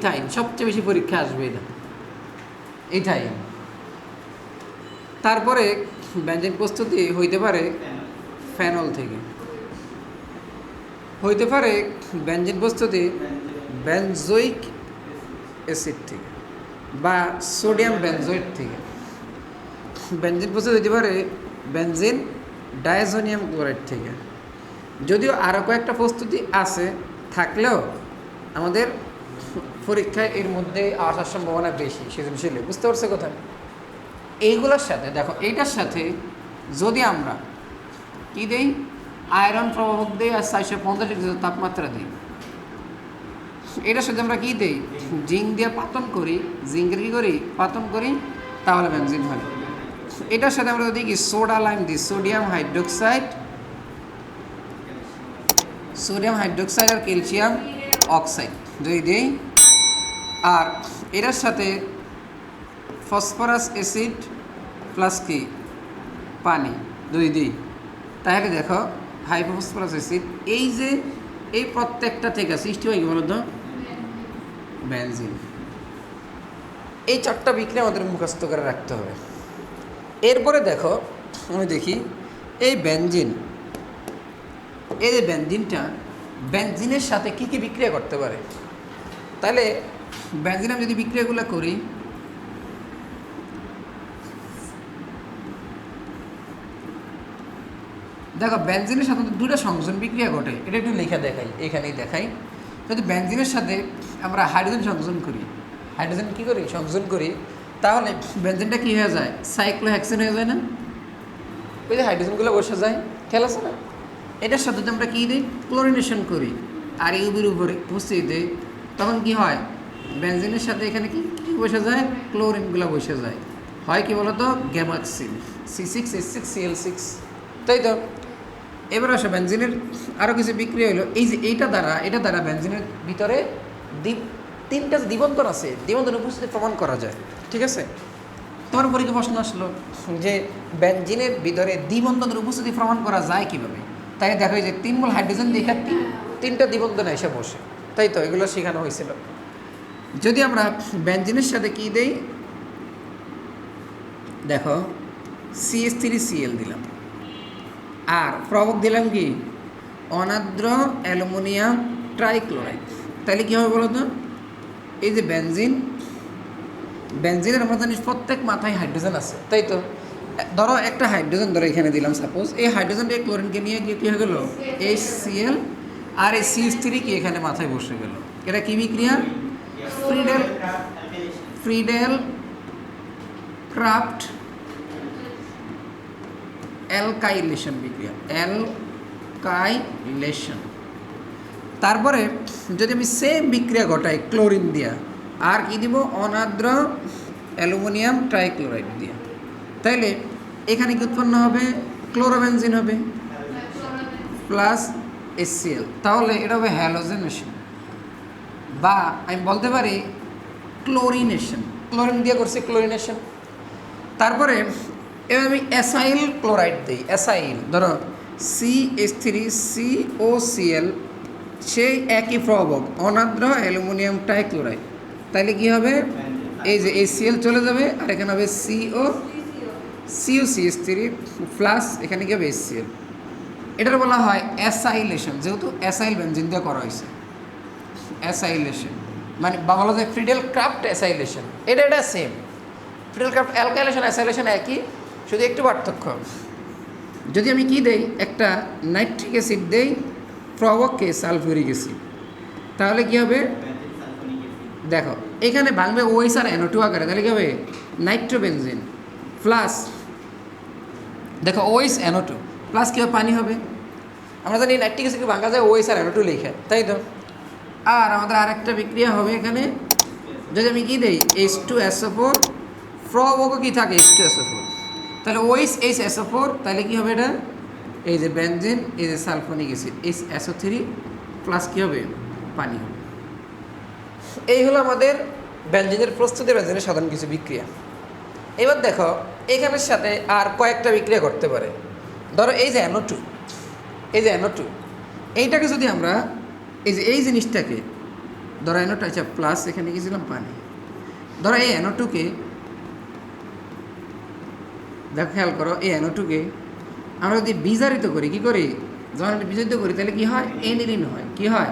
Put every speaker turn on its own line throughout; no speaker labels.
Ethyne সবচেয়ে বেশি পরীক্ষা আসবে এটা। ইথাইন তারপরে ব্যঞ্জন প্রস্তুতি হইতে পারে ফেনল থেকে। হইতে পারে ব্যঞ্জন প্রস্তুতি বেনজোইক অ্যাসিড থেকে বা সোডিয়াম বেনজোয়েট থেকে। বেনজিন প্রস্তুত হইতে পারে ব্যঞ্জিন ডায়াজোনিয়াম ক্লোরাইড থেকে। যদিও আরও কয়েকটা প্রস্তুতি আছে, থাকলেও আমাদের পরীক্ষায় এর মধ্যে আসার সম্ভাবনা বেশি সৃজনশীলে বুঝতে পারছ কথা এইগুলোর সাথে, দেখো, এইটার সাথে যদি আমরা কী দেই? আয়রন প্রভাবক দিই আর চারশো পঞ্চাশ ডিগ্রি তাপমাত্রা দিই। এটার সাথে আমরা কী দিই? জিঙ্ক দিয়ে পাতন করি। জিঙ্কের কী করি? পাতন করি, তাহলে বেনজিন হয়। এটার সাথে আমরা যদি কি সোডা লাইম দিই, সোডিয়াম হাইড্রোক্সাইড সোডিয়াম হাইড্রোক্সাইড আর ক্যালসিয়াম অক্সাইড যদি দিই আর এটার সাথে ফসফরাস অ্যাসিড প্লাস কি? পানি, দুই, দিই। তাহলে দেখো হাইফসফরাস অ্যাসিড, এই যে এই প্রত্যেকটা থেকে সৃষ্টি হয় কি বলতো? বেনজিন। এই চারটা বিক্রি আমাদের মুখস্থ করে রাখতে হবে। এরপরে দেখো, আমি দেখি, এই বেনজিন, এই যে বেনজিনটা, বেনজিনের সাথে কি কি বিক্রিয়া করতে পারে? তাহলে বেনজিন আমি যদি বিক্রিয়াগুলো করি, দেখো বেনজিনের সাথে দুটো সংযোজন বিক্রিয়া ঘটে। এটা একটু লেখা দেখাই, এখানেই দেখাই। যদি বেনজিনের সাথে আমরা হাইড্রোজেন সংযোজন করি, হাইড্রোজেন কী করি? সংযোজন করি, তাহলে বেনজিনটা কী হয়ে যায়? সাইক্লোহ্যাক্সেন হয়ে যায় না? ওই যে হাইড্রোজেনগুলো বসে যায়, খেয়াল আছে না? এটার সাথে আমরা কী দিই? ক্লোরিনেশন করি, আর ইউবির উপরে উপস্থিত দিই, তখন কি হয়? বেনজিনের সাথে এখানে কি? কী বসে যায়? ক্লোরিনগুলো বসে যায়। হয় কি বলতো? Gammexane. C six S six CL six তাই তো? এবার আসো, বেনজিনের আরও কিছু বিক্রি হলো এই যে এইটা দ্বারা, এটা দ্বারা বেনজিনের ভিতরে দ্বীপ, তিনটা দ্বিবন্ধন আছে দ্বিবন্ধন উপস্থিতি প্রমাণ করা যায়। ঠিক আছে? তোমার পরীক্ষা প্রশ্ন আসলো? যে বেনজিনের ভিতরে দ্বিবন্ধনের উপস্থিতি প্রমাণ করা যায় কীভাবে? তাই দেখো যে তিন মোল হাইড্রোজেন দেখা তিন তিনটা দ্বিবন্ধন এসে বসে। তাই তো? এগুলো শেখানো হয়েছিল। যদি আমরা বেনজিনের সাথে কি দেই? দেখো সিএস থ্রি সিএল দিলাম। আর প্রবক দিলাম কি? অনাদ্র অ্যালুমিনিয়াম ট্রাইক্লোরাইড। তাহলে কী হবে বলো তো এই যে বেনজিন বেনজিনের আমরা জানি প্রত্যেক মাথায় হাইড্রোজেন আছে, তাই তো? ধরো একটা হাইড্রোজেন ধরো এখানে দিলাম সাপোজ এই হাইড্রোজেনটা ক্লোরিনকে নিয়ে গিয়ে কী হয়ে গেলো? এইচ সিএল আর এই সিএস থ্রি কি এখানে মাথায় বসে গেল। এটা কি বিক্রিয়া? ফ্রিডেল ফ্রিডেল ক্রাফট অ্যালকাইলেশন বিক্রিয়া অ্যালকাইলেশন তারপরে যদি আমি সেম বিক্রিয়া ঘটাই ক্লোরিন দিয়া আর কি দিব? অনাদ্র অ্যালুমিনিয়াম ট্রাইক্লোরাইড দিয়া। তাইলে এখানে কি উৎপন্ন হবে? ক্লোরোবেনজিন হবে। প্লাস এসসিএল তাহলে এটা হবে হ্যালোজেনেশন বা আমি বলতে পারি ক্লোরিনেশন। ক্লোরিন দিয়ে করছি ক্লোরিনেশন। তারপরে এবার আমি অ্যাসাইল ক্লোরাইড দিই। অ্যাসাইল ধরো C S three C O CL সেই একই প্রবক অনাদ্র অ্যালুমিনিয়াম টাইক্লোরাইড তাহলে কি হবে? এই যে এই সিএল চলে যাবে আর এখানে হবে CO CO C S three plus এখানে কি হবে এস সিএল এটার বলা হয় অ্যাসাইলেশন যেহেতু অ্যাসাইল বেঞ্জিন দিয়ে করা হয়েছে। অ্যাসাইলেশন। মানে বাংলাতে ফ্রিডেল ক্রাফট অ্যাসাইলেশন। এটা এটা same Friedel Crafts alkylation, acylation একই। শুধু একটু পার্থক্য। যদি আমি কি দেই? একটা নাইট্রিক অ্যাসিড দেই প্রবককে সালফিউরিক অ্যাসিড। তাহলে কি হবে? দেখো, এখানে ভাঙবে ওএস আর এনও টু আকারে। তাহলে কী হবে? নাইট্রোবেনজিন প্লাস, দেখো ওএস এনও টু প্লাস কী হবে? পানি হবে। আমরা জানি নাইট্রিক অ্যাসিডকে ভাঙা যায় ওএস আর এনও টু লিখে, তাই তো? আর আমাদের আরেকটা বিক্রিয়া হবে এখানে। যদি আমি কি দেই? এইচ টু এসও ফোর প্রবকও কী থাকে? এইচ টু এসও ফোর তাহলে ওইস এইচ এসও ফোর তাহলে কী হবে এটা? এই যে বেনজিন এই যে sulphonic acid H SO three plus কী হবে? পানি হবে। এই হলো আমাদের ব্যঞ্জনের প্রস্তুতি ব্যঞ্জনের সাধারণ কিছু বিক্রিয়া। এবার দেখো, এখানের সাথে আর কয়েকটা বিক্রিয়া করতে পারে। ধরো এই যে অ্যানো টু এই যে অ্যানো টু এইটাকে যদি আমরা এই যে, এই জিনিসটাকে ধরো এনোটা আচ্ছা প্লাস এখানে গেছিলাম পানি। ধরো এই এনোটুকে দেখো খেয়াল করো, এই এনোটুকে আমরা যদি বিজারিত করি, কি করি? যখন এটা বিজারিত করি, তাহলে কি হয়? এনিলিন হয়। কি হয়?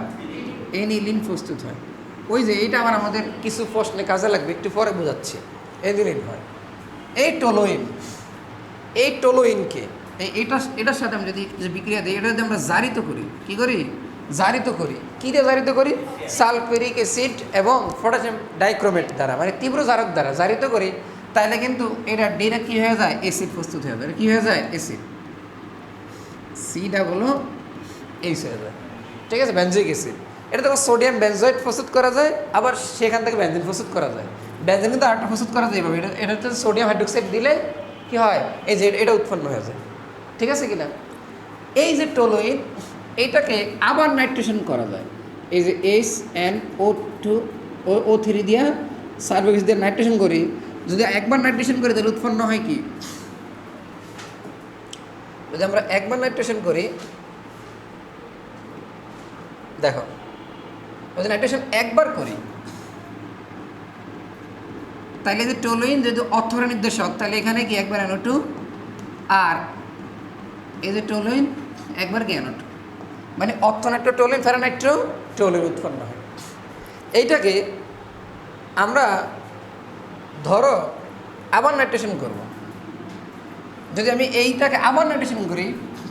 এনিলিন প্রস্তুত হয়। ওই যে, এইটা আবার আমাদের কিছু প্রশ্নে কাজে লাগবে, একটু পরে বোঝাচ্ছি। এনিলিন হয়। এই টোলোইন, এই টোলোইনকে, এই এটা, এটার সাথে আমি যদি বিক্রিয়া দিই, এটা যদি আমরা জারিত করি, কি করি? জারিত করি। কী দিয়ে জারিত করি? সালফেরিক অ্যাসিড এবং পটাশিয়াম ডাইক্রোমেট দ্বারা মানে তীব্র জারক দ্বারা জারিত করি। তাহলে কিন্তু এটা ডিরেক্ট কী হয়ে যায়? অ্যাসিড প্রস্তুত হয়ে যায়। কী হয়ে যায়? অ্যাসিড। সিটা হলো এইস হয়ে যায়। ঠিক আছে? Benzoic acid. এটা তো সোডিয়াম বেনজয়েড প্রস্তুত করা যায়, আবার সেখান থেকে বেঞ্জিন প্রস্তুত করা যায়। বেঞ্জিন কিন্তু আরেকটা প্রস্তুত করা যায় এটা এটা হচ্ছে সোডিয়াম হাইড্রোক্সাইড দিলে কি হয়? এই যে এটা উৎপন্ন হয়ে যায়। ঠিক আছে কিনা? এই যে টোলোইন এইটাকে আবার নাইট্রেশন করা যায়। এই যে H N O two O O three দিয়া সার্ভিস দিয়ে নাইট্রেশন করি। যদি একবার নাইট্রেশন করি, তাহলে উৎপন্ন হয় কি? যদি আমরা একবার নাইট্রেশন করি, দেখো, যদি নাইট্রেশন একবার করি, তাহলে যে টোলোইন যেহেতু অর্থরা নির্দেশক তাহলে এখানে কি একবার এনো টু? আর এই যে টোলোইন, একবার কি এনো টু? মানে অর্থনাট্য টোলিন ফেরানাইট্র টোলিন উৎপন্ন হয়। এইটাকে আমরা ধরো আবার নাইট্রেশন করব। যদি আমি এইটাকে আবার নাইট্রেশন করি,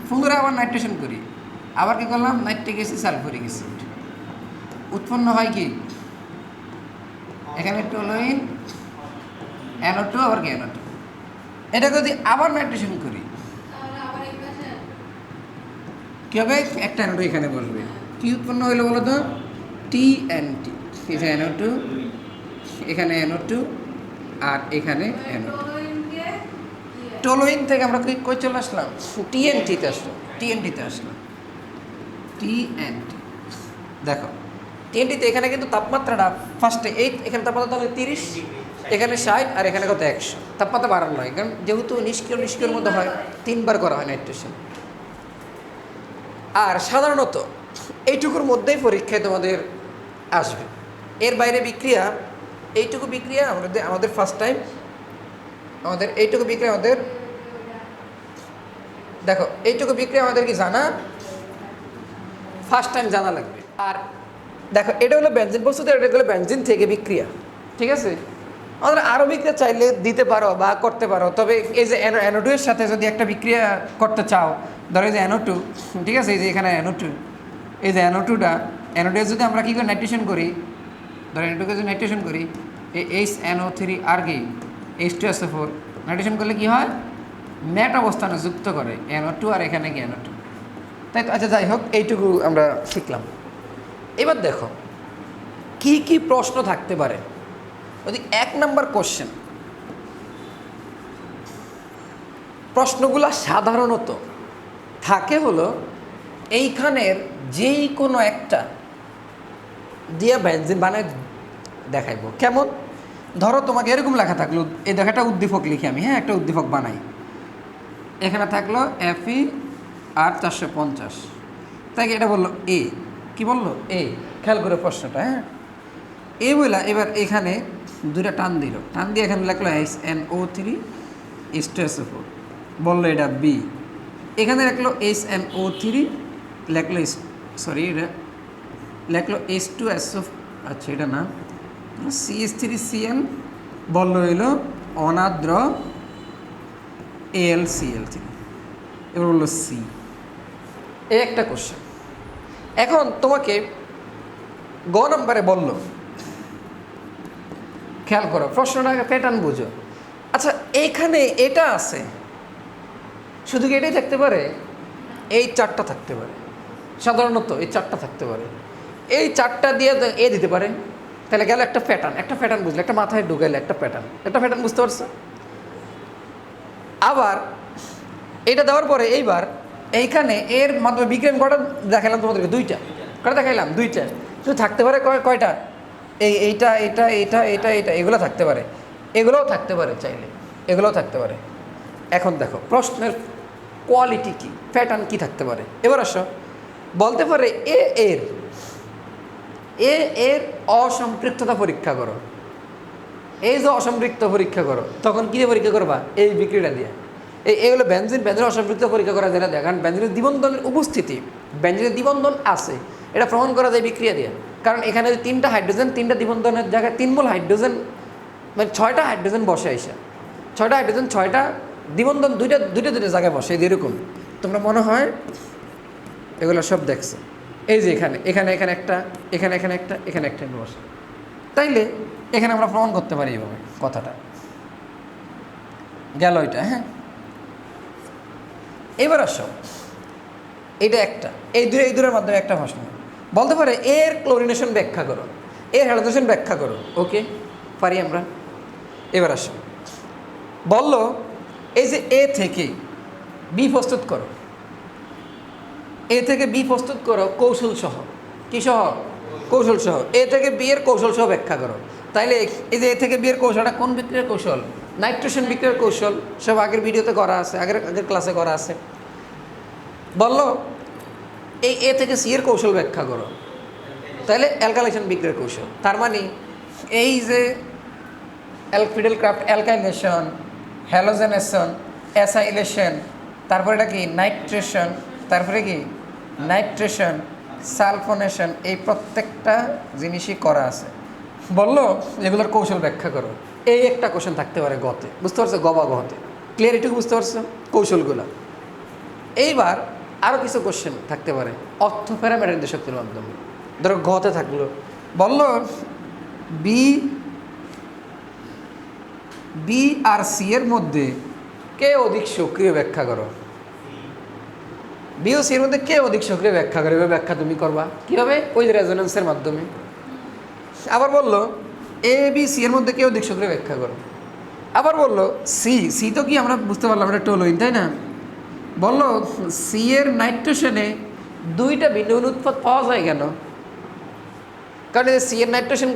পুনরায় আবার নাইট্রেশন করি, আবার কি করলাম? Nitric acid, sulphuric acid. উৎপন্ন হয় কি? এখানে টোলোইন অ্যানো টু, আবার কি অ্যানো টু। এটাকে যদি আবার নাইট্রেশন করি কী হবে? একটা অ্যানো এখানে বলবে কী উৎপন্ন হইল বলো তো? টি এন টি এখানে অ্যানো টু এখানে অ্যানো টু আর এখানে অ্যানো টু টোলোইন থেকে আমরা কই চলে আসলাম? টিএনটিতে আসলাম টিএনটিতে আসলাম টিএনটি দেখো টিএনটিতে এখানে কিন্তু তাপমাত্রাটা ফার্স্টে এই এখানে তাপমাত্রা তাহলে তিরিশ, এখানে ষাট, আর এখানে কত একশো। তাপমাত্রা বাড়ানো নয়, কারণ যেহেতু নিষ্ক্রিয়, নিষ্ক্রিয়র মধ্যে হয়, তিনবার করা হয় নাইট্রেশন আর সাধারণত এইটুকুর মধ্যেই পরীক্ষায় তোমাদের আসবে। এর বাইরে বিক্রিয়া, এইটুকু বিক্রিয়া আমাদের আমাদের ফার্স্ট টাইম আমাদের এইটুকু বিক্রিয়া আমাদের দেখো, এইটুকু বিক্রিয়া আমাদের কি জানা? ফার্স্ট টাইম জানা লাগবে। আর দেখো, এটা হলো বেঞ্জিন প্রস্তুত, এটা হলো বেঞ্জিন থেকে বিক্রিয়া। ঠিক আছে? আমাদের আরও বিক্রিয়া চাইলে দিতে পারো বা করতে পারো। তবে এই যে অ্যানোটুয়ের সাথে যদি একটা বিক্রিয়া করতে চাও, ধরো এই যে অ্যানোটু ঠিক আছে? এই যে এখানে অ্যানোটু এই যে অ্যানো অ্যানোটুটা অ্যানোটুয়ে যদি আমরা কী করে নাইট্রেশন করি, ধরো অ্যানোটুকে যদি নাইট্রেশন করি, এই এইচ এনও থ্রি আর কি H two S four nitration করলে কী হয়? ম্যাট অবস্থানে যুক্ত করে এনও টু আর এখানে কি এনও টু তাই তো? আচ্ছা যাই হোক, এইটুকু আমরা শিখলাম। এবার দেখো, কি কি প্রশ্ন থাকতে পারে? যদি এক নম্বর কোশ্চেন প্রশ্নগুলো সাধারণত থাকে হলো, এইখানের যেই কোনো একটা দিয়ে বেঞ্জিন বানায় দেখাইব। কেমন? ধরো তোমাকে এরকম লেখা থাকল, এই দেখাটা উদ্দীপক লিখি আমি হ্যাঁ একটা উদ্দীপক বানাই। এখানে থাকল এফই আর চারশো পঞ্চাশ। তাই এটা বলল এ কি বলল? এ খেয়াল করে প্রশ্নটা হ্যাঁ। এ বললা এবার এখানে দুটা টান দিল। টান দিয়ে এখানে লেখলো S N O three S four বলল এটা বি এখানে লেখলো এস এন ও থ্রি লেখলো সরি এটা লেখলো এস টু এস ও আচ্ছা এটা না। C S three C L বলল হইল অনাদ্র এল সি এল থ্রি এবার বলল সি এই একটা কোশ্চেন এখন তোমাকে গ নম্বরে বলল খেয়াল করো প্রশ্নটাকে প্যাটার্ন বুঝো। আচ্ছা এইখানে এটা আছে। শুধু কি এটাই থাকতে পারে? এই চারটা থাকতে পারে। সাধারণত এই চারটা থাকতে পারে। এই চারটা দিয়ে এ দিতে পারে। তাহলে গেল একটা প্যাটার্ন। একটা প্যাটার্ন বুঝলে, একটা মাথায় ঢুকাইলে একটা প্যাটার্ন। একটা প্যাটার্ন বুঝতে পারছ? আবার এটা দেওয়ার পরে এইবার এইখানে এর মাধ্যমে বিজ্ঞান কটা দেখালাম তোমাদেরকে? দুইটা। কটা দেখাইলাম? দুইটা। শুধু থাকতে পারে কয় কয়টা? এই এইটা এটা এটা এটা এটা এগুলো থাকতে পারে। এগুলোও থাকতে পারে চাইলে। এগুলোও থাকতে পারে। এখন দেখো, প্রশ্নের কোয়ালিটি কি প্যাটার্ন কি থাকতে পারে? এবার আসো। বলতে পারে এ এর এ এর অসম্পৃক্ততা পরীক্ষা করো। এই যে অসম্পৃক্ত পরীক্ষা করো, তখন কী দিয়ে পরীক্ষা করবা? এই বিক্রিটা দিয়ে। এই, এগুলো ব্যঞ্জন ব্যঞ্জনের অসম্পৃক্ত পরীক্ষা করা যেটা দেয় কারণ ব্যঞ্জনের দ্বিবন্ধনের উপস্থিতি ব্যঞ্জনের দ্বিবন্ধন আছে। এটা প্রমাণ করা যায় বিক্রিয়া দিয়ে। কারণ এখানে যে তিনটা হাইড্রোজেন, তিনটা দ্বিবন্ধনের জায়গায় তিন মূল হাইড্রোজেন মানে ছয়টা হাইড্রোজেন বসে আইসা ছয়টা হাইড্রোজেন, ছয়টা দ্বিবন্ধন দুইটা দুইটা দুইটা জায়গায় বসে এরকম তোমরা মনে হয় এগুলো সব দেখছ। এই যে এখানে এখানে এখানে একটা, এখানে এখানে একটা এখানে একটা বসে। তাইলে এখানে আমরা প্রমাণ করতে পারি এইভাবে কথাটা। গেল এটা হ্যাঁ? এবার আসো। এটা একটা। এই দূরে, এই দূরের মাধ্যমে একটা প্রশ্ন। বলতে পারে এর ক্লোরিনেশন ব্যাখ্যা করো। এর হ্যালোজেশন ব্যাখ্যা করো। ওকে পারি আমরা? এবার আসো। বলল এই যে এ থেকে বি প্রস্তুত করো। এ থেকে বি প্রস্তুত করো কৌশল সহ। কি সহ? কৌশল সহ। এ থেকে বি এর কৌশল সহ ব্যাখ্যা করো। তাইলে এই যে এ থেকে বি এর কৌশলটা কোন বিক্রিয়ার কৌশল? নাইট্রোজেন বিক্রিয়ার কৌশল। সব আগের ভিডিওতে করা আছে আগের আগের ক্লাসে করা আছে। বলল এই এ থেকে সি এর কৌশল ব্যাখ্যা করো। তাহলে অ্যালকালেশন বিক্রিয়ার কৌশল। তার মানে এই যে অ্যালফিডেল ক্রাফট অ্যালকাইলেশন হ্যালোজেনেশন অ্যাসাইলেশন তারপরে এটা কি? নাইট্রেশন তারপরে কি? নাইট্রেশন সালফোনেশন এই প্রত্যেকটা জিনিসই করা আছে। বলল, এগুলোর কৌশল ব্যাখ্যা করো। এই একটা কোশ্চেন থাকতে পারে গতে। বুঝতে পারছ? গবা গতে ক্লিয়ার বুঝতে পারছ? কৌশলগুলো। এইবার আরও কিছু কোশ্চেন থাকতে পারে। অর্থ প্যারামিটার নির্দেশকের মাধ্যমে ধরো গতে থাকল। বলল বি বি আর সি এর মধ্যে কে অধিক সক্রিয় ব্যাখ্যা করো? বি ও সি এর মধ্যে কে অধিক সক্রিয় ব্যাখ্যা করে? এভাবে ব্যাখ্যা তুমি করবা। কীভাবে? ওই রেজোনেন্সের মাধ্যমে। আবার বলল এ বি সি এর মধ্যে কে অধিক সক্রিয় ব্যাখ্যা করো? আবার বলল সি সি তো কি আমরা বুঝতে পারলাম, এটা টোলোইন তাই না? বলল, সি এর নাইট্রোজেনে দুইটা ভিন্ন ভিন্ন উৎপাদ পাওয়া যায় কেন? কারণ এই সি এর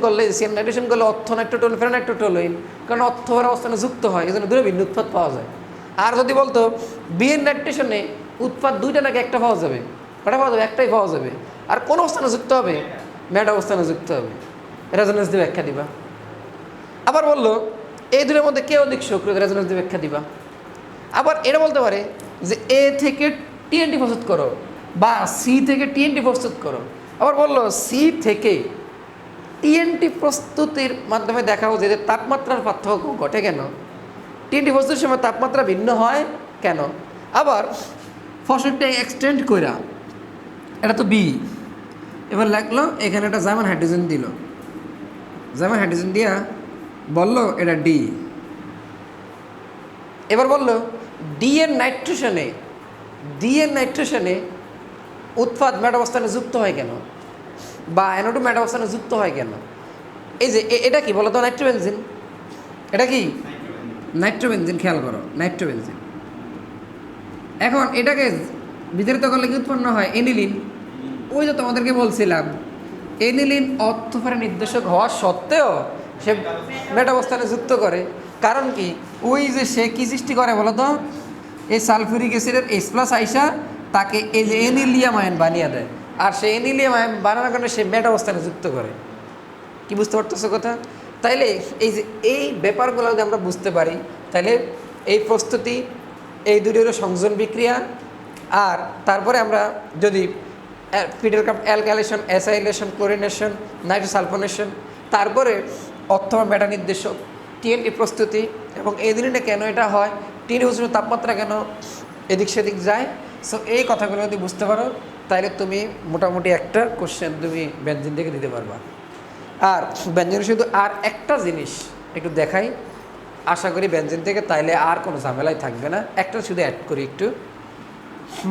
করলে, সি এর করলে অর্থ নাইট্রোটোল ফেরা নাইট্রোটোলোইন কারণ অর্থ ভরা অবস্থানে যুক্ত হয় এই জন্য দুটো ভিন্ন উৎপাদ পাওয়া যায়। আর যদি বলতো, বি এর নাইট্রোজেনে উৎপাদ দুইটা নাকি একটা পাওয়া যাবে? কটা পাওয়া যাবে, একটাই পাওয়া যাবে। আর কোন অবস্থানে যুক্ত হবে? ম্যাট অবস্থানে যুক্ত হবে। রেজোনেন্স দিয়ে ব্যাখ্যা দিবা। আবার বলল, এই দুটোর মধ্যে কে অধিক সক্রিয়? রেজোনেন্স দিয়ে ব্যাখ্যা দিবা। আবার এটা বলতে পারে যে এ থেকে টিএনটি প্রস্তুত করো বা সি থেকে টিএনটি প্রস্তুত করো। আবার বলল সি থেকে টিএনটি প্রস্তুতির মাধ্যমে দেখাও যে তাপমাত্রার পার্থক্য ঘটে কেন? টিএনটি প্রস্তুতির সময় তাপমাত্রা ভিন্ন হয় কেন? আবার ফসলটা এক্সটেন্ড কইরা, এটা তো বি এবার লাগল, এখানে একটা জার্মান হাইড্রোজেন দিল। জার্মান হাইড্রোজেন দিয়া বলল, এটা ডি এবার বলল ডিএন নাইট্রোজেনে ডি এর নাইট্রোজেনে উৎপাদ ম্যাট অবস্থানে যুক্ত হয় কেন? বা অ্যানোডো ম্যাট অবস্থানে যুক্ত হয় কেন? এই যে এটা কি বলো তো নাইট্রোবেনজিন? এটা কি? নাইট্রোবেনজিন খেয়াল করো নাইট্রোবেনজিন। এখন এটাকে বিতাড়িত করলে কি উৎপন্ন হয়? এনিলিন। ওই যে তোমাদেরকে বলছিলাম এনিলিন অর্থফারে নির্দেশক হওয়া সত্ত্বেও সে মেট অবস্থানে যুক্ত করে। কারণ কি? ওই যে সে কি সৃষ্টি করে বলো তো এই সালফিউরিক অ্যাসিডের এইচ প্লাস আইসা তাকে এই যে এনিলিয়াম আয়ন বানিয়ে দেয়। আর সে এনিলিয়াম আয়ন বানানোর কারণে সে মেট অবস্থানে যুক্ত করে। কি বুঝতে পারতেছো কথা? তাইলে এই যে এই ব্যাপারগুলো যদি আমরা বুঝতে পারি তাহলে এই প্রস্তুতি, এই দুটোর সংযোজন বিক্রিয়া। আর তারপরে আমরা যদি ফিডেল কাপ অ্যালকালেশন অ্যাসাইলেশন, ক্লোরিনেশন, নাইট্রোসালফোনেশন, তারপরে অর্থ মেটা নির্দেশক টিএনটি প্রস্তুতি এবং এই দিনে কেন এটা হয় টিএনটি প্রস্তুতি তাপমাত্রা কেন এদিক সেদিক যায় সো এই কথাগুলো যদি বুঝতে পারো, তাহলে তুমি মোটামুটি একটা কোশ্চেন তুমি বেঞ্জিন থেকে দিতে পারবা। আর ব্যঞ্জনে শুধু আর একটা জিনিস একটু দেখাই, আশা করি ব্যঞ্জন থেকে তাইলে আর কোনো ঝামেলাই থাকবে না, একটা শুধু অ্যাড করি একটু।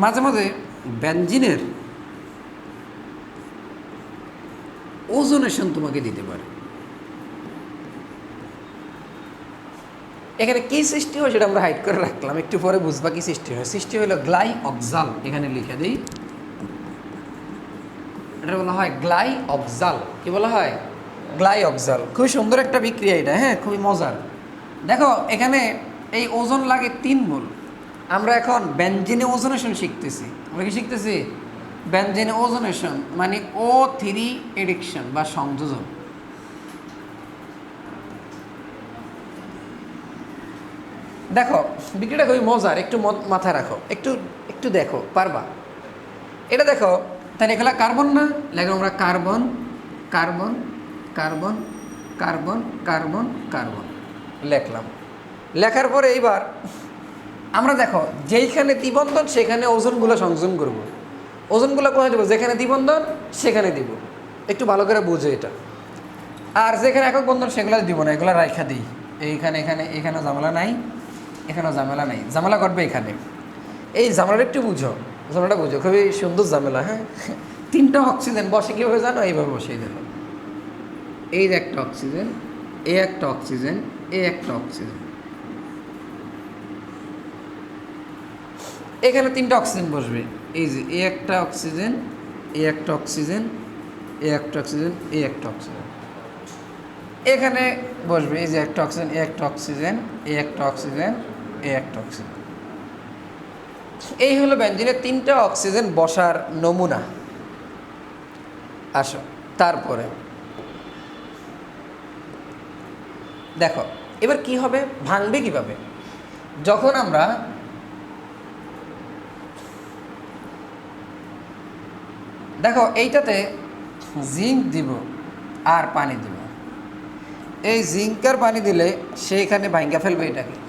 মাঝে মাঝে ব্যঞ্জিনের ওজনেশন তোমাকে দিতে পারে। এখানে কি সৃষ্টি হয় সেটা আমরা হাইড করে রাখলাম। একটু পরে বুঝবা কি সৃষ্টি হয়। সৃষ্টি হলো গ্লাই অক্সাল এখানে লিখে দিই। এটা বলা হয় গ্লাই অক্সাল কি বলা হয়? গ্লাই অক্সাল খুবই সুন্দর একটা বিক্রিয়া এটা হ্যাঁ খুবই মজার। দেখো, এখানে এই ওজন লাগে তিন মূল। আমরা এখন ব্যঞ্জনে ওজনেশন শিখতেছি। আমরা কি শিখতেছি? বেঞ্জিন ওজোনেশন মানে ও থ্রি এডিকশন বা সংযোজন। দেখো, বিক্রিটা খুবই মজার, একটু মাথায় রাখো, একটু একটু দেখো, পারবা? এটা দেখো, তাহলে এগুলা কার্বন না? লেখো আমরা carbon carbon carbon carbon carbon carbon. লেখলাম। লেখার পরে এইবার, আমরা দেখো, যেইখানে দ্বিবন্ধন, সেখানে ওজনগুলো সংযোজন করব। ওজনগুলো কোথায় দেবো? যেখানে দ্বিবন্ধন, সেখানে দিব। একটু ভালো করে বুঝে এটা। আর যেখানে একক বন্ধন, সেগুলো দিব না, এগুলো রাইখা দিই। এইখানে, এখানে এখানে ঝামেলা নাই। এখানেও ঝামেলা নাই। ঝামেলা করবে এখানে। এই ঝামেলাটা একটু বুঝো। ঝামেলাটা বুঝো। খুবই সুন্দর ঝামেলা হ্যাঁ? তিনটা অক্সিজেন বসে কীভাবে জানো? এইভাবে বসিয়ে দিল। এই একটা অক্সিজেন, এ একটা অক্সিজেন, এ একটা অক্সিজেন। এখানে তিনটা অক্সিজেন বসবে। এই যে এ একটা অক্সিজেন, এ একটা অক্সিজেন, এ একটা অক্সিজেন, এ একটা অক্সিজেন। এখানে বসবে। এই যে একটা অক্সিজেন, এ একটা অক্সিজেন, এ একটা অক্সিজেন এ একটা অক্সিজেন এই হলো বেঞ্জিনের তিনটা অক্সিজেন বসার নমুনা। আসো, তারপরে। দেখো, এবার কি হবে? ভাঙবে কীভাবে? যখন আমরা দেখো, এইটাতে জিঙ্ক দিব আর পানি দিব। এই জিঙ্ক আর পানি দিলে সেইখানে ভাঙ্গা ফেলবে এটাকে।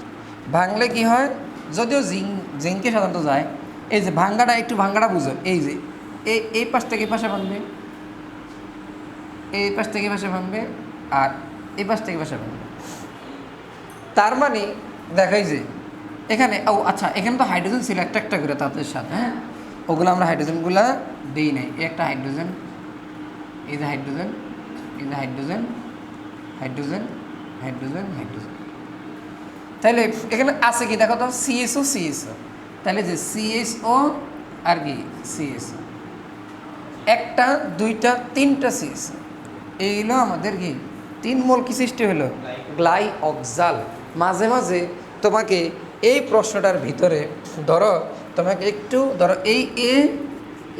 ভাঙলে কি হয়? যদিও জিঙ্ক জিঙ্কে সাধারণত যায়, এই যে ভাঙ্গাটা একটু ভাঙ্গাটা বুঝো, এই যে এই এই পাশ থেকে পাশে ভাঙবে, এই পাশ থেকে পাশে ভাঙবে, আর এই পাশ থেকে পাশে ভাঙবে। তার মানে দেখাই যে, এখানে, ও আচ্ছা এখানে তো হাইড্রোজেন ছিল একটা একটা করে তাদের সাথে হ্যাঁ? ওগুলো আমরা হাইড্রোজেনগুলো দিই নাই, এই একটা হাইড্রোজেন, এই যে হাইড্রোজেন, এই যে হাইড্রোজেন হাইড্রোজেন হাইড্রোজেন হাইড্রোজেন। তাহলে এখানে আছে কি? দেখো তো সিএসও সিএসও তাহলে যে সিএসও আর কি? সিএসও একটা, দুইটা, তিনটা সিএসও এই হলো আমাদের কি? তিন মোল কি সৃষ্টি হলো। গ্লাই অক্সাল মাঝে মাঝে তোমাকে এই প্রশ্নটার ভিতরে ধরো, তোমাকে একটু ধরো, এই এ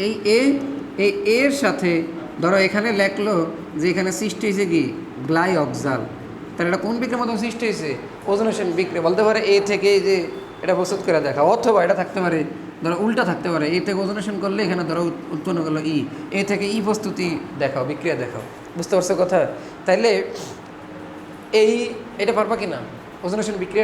এই এ এই এর সাথে ধরো, এখানে লেখলো যে এখানে সৃষ্টি হয়েছে কি? গ্লাই অক্সাল তাহলে এটা কোন বিক্রির মতো সৃষ্টি হয়েছে? ওজনেশন বিক্রি বলতে পারে এ থেকে যে এটা প্রস্তুত করে দেখা। অথবা এটা থাকতে পারে, ধরো উল্টা থাকতে পারে। এ থেকে ওজনেশন করলে এখানে ধরো উৎপন্ন করল ই। এ থেকে ই প্রস্তুতি দেখাও, বিক্রিয়া দেখাও। বুঝতে পারছ কথা? তাইলে এই এটা পারবা কি না ওজনেশন বিক্রিয়া